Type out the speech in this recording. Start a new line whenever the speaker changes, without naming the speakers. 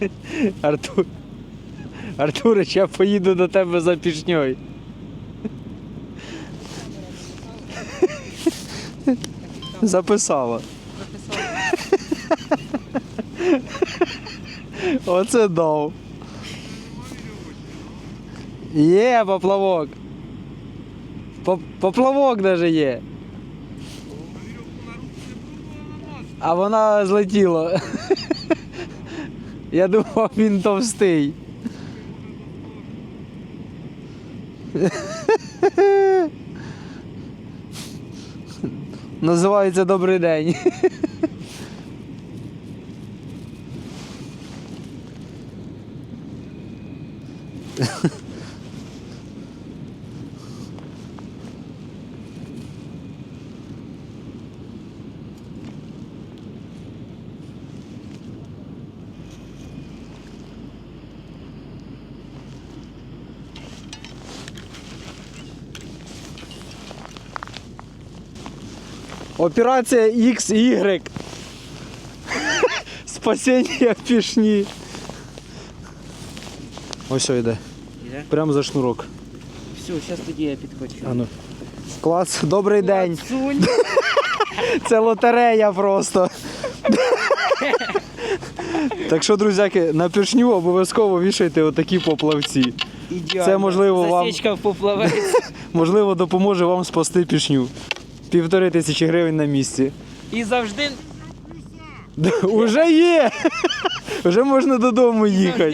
Артур. Артурич, я поїду до тебе за пішньою. Записала. Оце дав. Є поплавок. Поплавок даже є. А вона злетіла. Я думав, він товстий. Називається Добрий день. Операція XY. Спасіння пішні. Ось що йде.
Іде?
Прямо за шнурок.
Все, зараз тоді я підхочу.
А ну. Клас, добрий день.
Сунь.
Це лотерея просто. так що, друзяки, на пішню обов'язково вішайте отакі поплавці.
Ідеально.
Це, можливо, вам-
Засічка в поплавець.
Можливо, допоможе вам спасти пішню. Півтори тисячі гривень на місці.
І завжди
Уже є! Вже можна додому їхати.